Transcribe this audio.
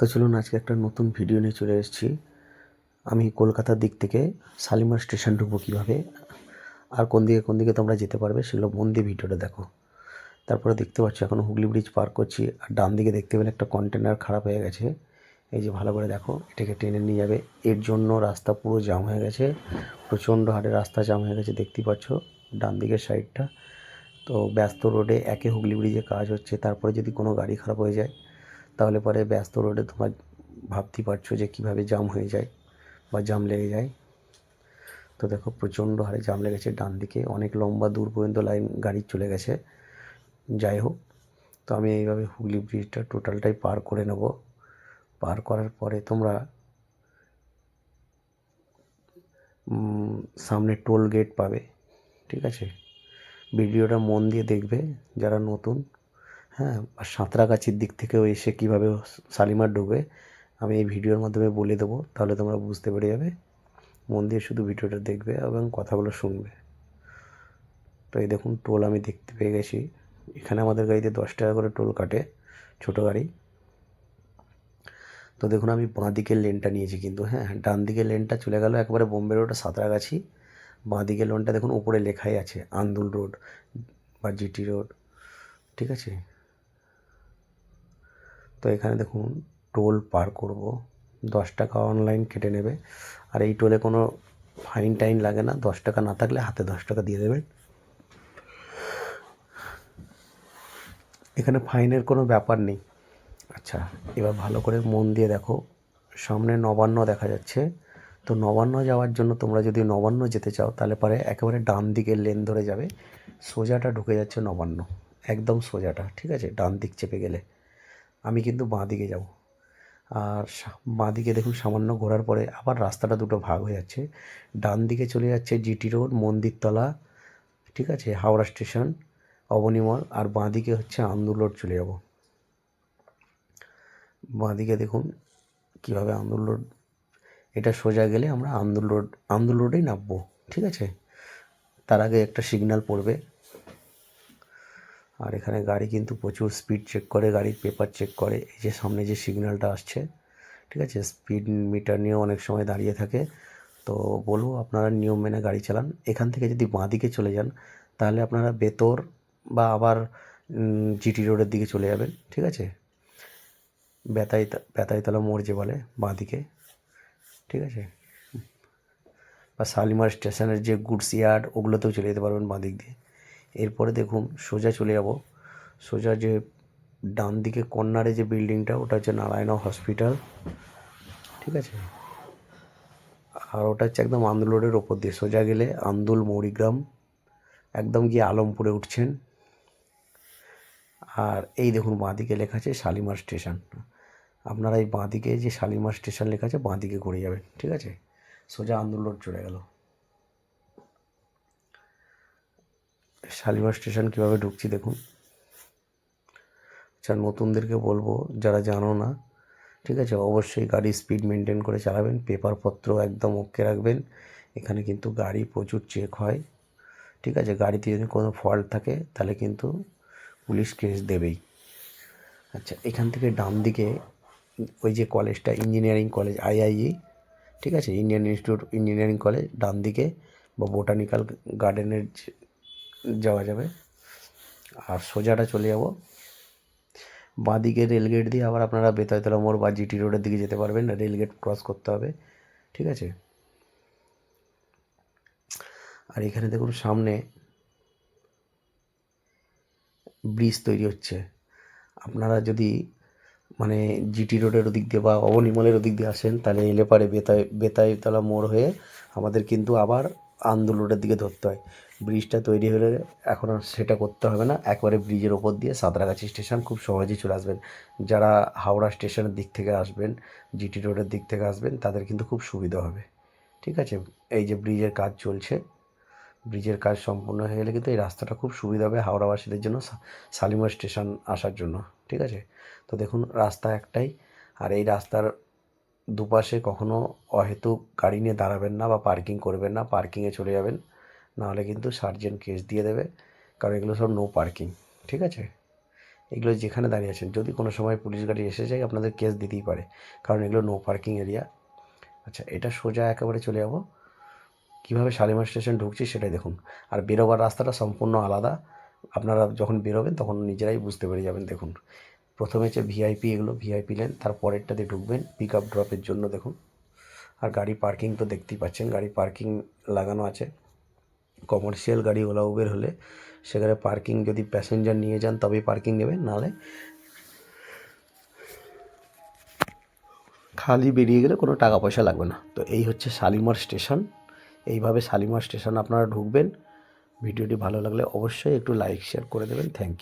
তো চলুন আজকে একটা নতুন ভিডিও নিয়ে চলে এসেছি। আমি কলকাতার দিক থেকে শালিমার স্টেশন ঢুকবো কীভাবে, আর কোন দিকে কোন দিকে তোমরা যেতে পারবে সেগুলো মন দিয়ে ভিডিওটা দেখো। তারপরে দেখতে পাচ্ছ, এখন হুগলি ব্রিজ পার করছি, আর ডান দিকে দেখতে পেলে একটা কন্টেনার খারাপ হয়ে গেছে। এই যে ভালো করে দেখো, এটাকে টেনে নিয়ে যাবে। এর জন্য রাস্তা পুরো জাম হয়ে গেছে, প্রচণ্ড হারে রাস্তা জাম হয়ে গেছে দেখতেই পাচ্ছ ডান দিকের সাইডটা তো ব্যস্ত রোডে একে হুগলি ব্রিজে কাজ হচ্ছে, তারপরে যদি কোনো গাড়ি খারাপ হয়ে যায় তাহলে পরে ব্যস্ত রোডে তোমার ভাবতেই পারছ যে কীভাবে জাম হয়ে যায় বা জাম লেগে যায়। তো দেখো, প্রচণ্ড হারে জাম লেগেছে ডান দিকে। অনেক লম্বা দূর পর্যন্ত লাইন গাড়ি চলে গেছে। যাই হোক, তো আমি এইভাবে হুগলি ব্রিজটা টোটালটাই পার করে নেব। পার করার পরে তোমরা সামনে টোল গেট পাবে, ঠিক আছে? ভিডিওটা মন দিয়ে দেখবে, যারা নতুন হ্যাঁ আর সাঁতরাগাছির দিক থেকেও এসে কীভাবে শালিমার ঢুকবে আমি এই ভিডিওর মাধ্যমে বলে দেবো, তাহলে তোমরা বুঝতে পেরে যাবে। মন দিয়ে শুধু ভিডিওটা দেখবে এবং কথাগুলো শুনবে। তো এই দেখুন, টোল আমি দেখতে পেয়ে গেছি। এখানে আমাদের গাড়িতে দশ টাকা করে টোল কাটে, ছোটো গাড়ি। তো দেখুন, আমি বাঁ দিকের লেনটা নিয়েছি কিন্তু হ্যাঁ ডান দিকের লেনটা চলে গেল একবারে বোম্বে রোড, সাঁতরাগাছি। বাঁ দিকের লেনটা দেখুন, উপরে লেখাই আছে, আন্দুল রোড বা জিটি রোড, ঠিক আছে? তো এখানে দেখুন, টোল পার করব। দশ টাকা অনলাইন কেটে নেবে। আর এই টোলে কোনো ফাইন টাইন লাগে না। দশ টাকা না থাকলে হাতে দশ টাকা দিয়ে দেবেন। এখানে ফাইনের কোনো ব্যাপার নেই। আচ্ছা এবার ভালো করে মন দিয়ে দেখো। সামনে নবান্ন দেখা যাচ্ছে। তো নবান্ন যাওয়ার জন্য তোমরা যদি নবান্ন যেতে চাও, তাহলে পরে একেবারে ডান দিকের লেন ধরে যাবে। সোজাটা ঢুকে যাচ্ছে নবান্ন। একদম সোজাটা, ঠিক আছে? ডান দিক চেপে গেলে। আমি কিন্তু বাঁ দিকে যাব। আর বাঁ দিকে দেখুন সামান্য ঘোরার পরে আবার রাস্তাটা দুটো ভাগ হয়ে যাচ্ছে। ডান দিকে চলে যাচ্ছে জিটি রোড, মন্দিরতলা, ঠিক আছে, হাওড়া স্টেশন অবনিমল আর বাঁ দিকে হচ্ছে আন্দুল রোড চলে যাব। বাঁ দিকে দেখুন কীভাবে আন্দুল রোড, এটা সোজা গেলে আমরা আন্দুল রোড আন্দুল রোডেই নামবো, ঠিক আছে? তার আগে একটা সিগন্যাল পড়বে। আর এখানে গাড়ি কিন্তু প্রচুর স্পিড চেক করে, গাড়ির পেপার চেক করে। এই যে সামনে যে সিগন্যালটা আসছে, ঠিক আছে? স্পিড মিটার নিয়ে অনেক সময় দাঁড়িয়ে থাকে। তো বলব আপনারা নিয়ম মেনে গাড়ি চালান। এখান থেকে যদি বাঁ দিকে চলে যান, তাহলে আপনারা বেতর বা আবার জিটি রোডের দিকে চলে যাবেন, ঠিক আছে? বেতাই বেতাইতলা মোড় যে বলে বাঁ দিকে ঠিক আছে? বা শালিমার স্টেশনের যে গুডস ইয়ার্ড ওগুলোতেও চলে যেতে পারবেন বাঁ দিক দিয়ে। এরপরে দেখুন সোজা চলে যাব। সোজা যে ডান দিকে কর্নারে যে বিল্ডিংটা, ওটা হচ্ছে নারায়ণ হসপিটাল। ঠিক আছে? আর ওটা হচ্ছে একদম আন্দুল রোডের ওপর দিয়ে। সোজা গেলে আন্দুল মৌরিগ্রাম, একদম গিয়ে আলমপুরে উঠছেন। আর এই দেখুন বাঁ দিকে লেখা আছে শালিমার স্টেশন। আপনারা এই বাঁ দিকে যে শালিমার স্টেশন লেখা আছে বাঁ দিকে ঘুরে যাবেন। ঠিক আছে? সোজা আন্দুল রোড চলে গেল। শালিমার স্টেশন কীভাবে ঢুকছি দেখুন। আচ্ছা নতুনদেরকে বলব, যারা জানো না, ঠিক আছে, অবশ্যই গাড়ি স্পিড মেনটেন করে চালাবেন, পেপারপত্র একদম ওকে রাখবেন। এখানে কিন্তু গাড়ি প্রচুর চেক হয়, ঠিক আছে, গাড়িতে যদি কোনো ফল্ট থাকে, তাহলে কিন্তু পুলিশ কেস দেবেই। আচ্ছা এখান থেকে ডান দিকে ওই যে কলেজটা ইঞ্জিনিয়ারিং কলেজ আইআইই ঠিক আছে ইন্ডিয়ান ইনস্টিটিউট ইঞ্জিনিয়ারিং কলেজ ডান দিকে বা বোটানিক্যাল গার্ডেনের যাওয়া যাবে। আর সোজাটা চলে যাব। বাঁদিকে রেলগেট দিয়ে আবার আপনারা বেতাইতলা মোড় বা জিটি রোডের দিকে যেতে পারবেন। রেলগেট ক্রস করতে হবে, ঠিক আছে? আর এখানে দেখুন সামনে ব্রিজ তৈরি হচ্ছে। আপনারা যদি মানে জিটি রোডের ওদিক দিয়ে বা অবনিমলের ওদিক দিয়ে আসেন, তাহলে এলে পারে বেতাই, বেতাইতলা মোড় হয়ে আমাদের কিন্তু আবার আন্দুল রোডের দিকে ধরতে হয়। ব্রিজটা তৈরি হলে এখন আর সেটা করতে হবে না। একবারে ব্রিজের ওপর দিয়ে সাঁতরাগাছি স্টেশন খুব সহজেই চলে আসবেন। যারা হাওড়া স্টেশনের দিক থেকে আসবেন, জিটি রোডের দিক থেকে আসবেন, তাদের কিন্তু খুব সুবিধা হবে। ঠিক আছে? এই যে ব্রিজের কাজ চলছে, ব্রিজের কাজ সম্পূর্ণ হয়ে গেলে কিন্তু এই রাস্তাটা খুব সুবিধা হবে হাওড়াবাসীদের জন্য শালিমার স্টেশন আসার জন্য। ঠিক আছে? তো দেখুন, রাস্তা একটাই। আর এই রাস্তার দুপাশে কখনো অহেতুক গাড়ি নিয়ে দাঁড়াবেন না বা পার্কিং করবেন না, পার্কিংয়ে চলে যাবেন। নাহলে কিন্তু সার্জেন্ট কেস দিয়ে দেবে। কারণ এগুলো সব নো পার্কিং ঠিক আছে? এগুলো যেখানে দাঁড়িয়ে আছেন, যদি কোনো সময় পুলিশ গাড়ি এসে যায়, আপনাদের কেস দিতেই পারে। কারণ এগুলো নো পার্কিং এরিয়া আচ্ছা এটা সোজা একেবারে চলে যাব। কীভাবে শালিমার স্টেশন ঢুকছি সেটাই দেখুন। আর বেরোবার রাস্তাটা সম্পূর্ণ আলাদা। আপনারা যখন বেরোবেন, তখন নিজেরাই বুঝতে পেরে যাবেন, দেখুন। প্রথমে হচ্ছে ভিআইপি এগুলো ভিআইপি লেন তারপরেরটাতে ঢুকবেন পিক আপ ড্রপের জন্য দেখুন। আর গাড়ি পার্কিং তো দেখতেই পাচ্ছেন, গাড়ি পার্কিং লাগানো আছে। কমার্শিয়াল গাড়ি ওলা উবের হলে সেখানে পার্কিং যদি প্যাসেঞ্জার নিয়ে যান তবেই পার্কিং নেবেন নাহলে খালি বেরিয়ে গেলে কোনো টাকা পয়সা লাগবে না। তো এই হচ্ছে শালিমার স্টেশন এইভাবে শালিমার স্টেশন আপনারা ঢুকবেন। ভিডিওটি ভালো লাগলে অবশ্যই একটু লাইক শেয়ার করে দেবেন। Thank you